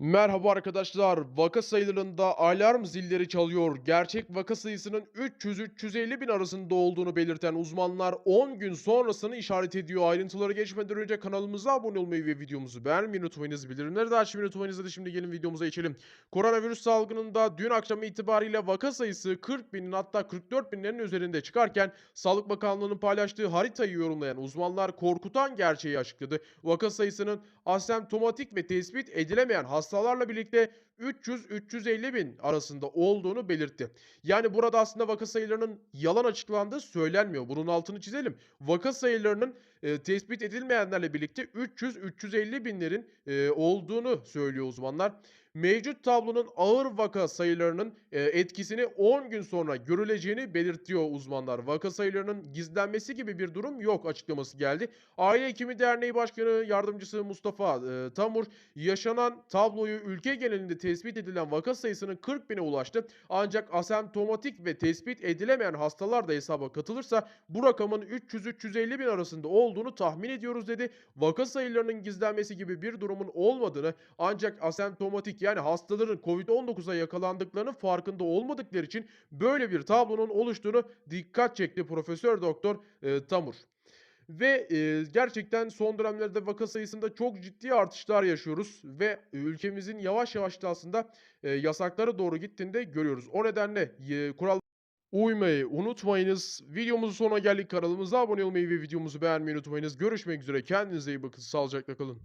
Merhaba arkadaşlar. Vaka sayılarında alarm zilleri çalıyor. Gerçek vaka sayısının 300-350 bin arasında olduğunu belirten uzmanlar 10 gün sonrasını işaret ediyor. Ayrıntılara geçmeden önce kanalımıza abone olmayı ve videomuzu beğenmeyi unutmayınız. Bildirimleri de açmayı unutmayınız. Hadi şimdi gelin videomuza geçelim. Koronavirüs salgınında dün akşam itibariyle vaka sayısı 40 binin hatta 44 binlerin üzerinde çıkarken Sağlık Bakanlığı'nın paylaştığı haritayı yorumlayan uzmanlar korkutan gerçeği açıkladı. Vaka sayısının asemptomatik ve tespit edilemeyen hastalarla birlikte 300-350 bin arasında olduğunu belirtti. Yani burada aslında vaka sayılarının yalan açıklandığı söylenmiyor. Bunun altını çizelim. Vaka sayılarının e, tespit edilmeyenlerle birlikte 300-350 binlerin e, olduğunu söylüyor uzmanlar. Mevcut tablonun ağır vaka sayılarının e, etkisini 10 gün sonra görüleceğini belirtiyor uzmanlar. Vaka sayılarının gizlenmesi gibi bir durum yok açıklaması geldi. Aile Hekimi Derneği Başkanı Yardımcısı Mustafa e, Tamur yaşanan tabloyu ülke genelinde tespit edilen vaka sayısının 40 bine ulaştı. Ancak asemptomatik ve tespit edilemeyen hastalar da hesaba katılırsa bu rakamın 300-350 bin arasında olduğunu tahmin ediyoruz dedi. Vaka sayılarının gizlenmesi gibi bir durumun olmadığını ancak asemptomatik yani hastaların COVID-19'a yakalandıklarının farkında olmadıkları için böyle bir tablonun oluştuğunu dikkat çekti Profesör Doktor e, Tamur. Ve, eee, gerçekten son dönemlerde vaka sayısında çok ciddi artışlar yaşıyoruz ve ülkemizin yavaş yavaş da aslında, eee, yasaklara doğru gittiğini de görüyoruz. O nedenle, eee, kural uymayı unutmayınız. Videomuzun sonuna geldik. Kanalımıza abone olmayı ve videomuzu beğenmeyi unutmayınız. Görüşmek üzere. Kendinize iyi bakın. Sağlıcakla kalın.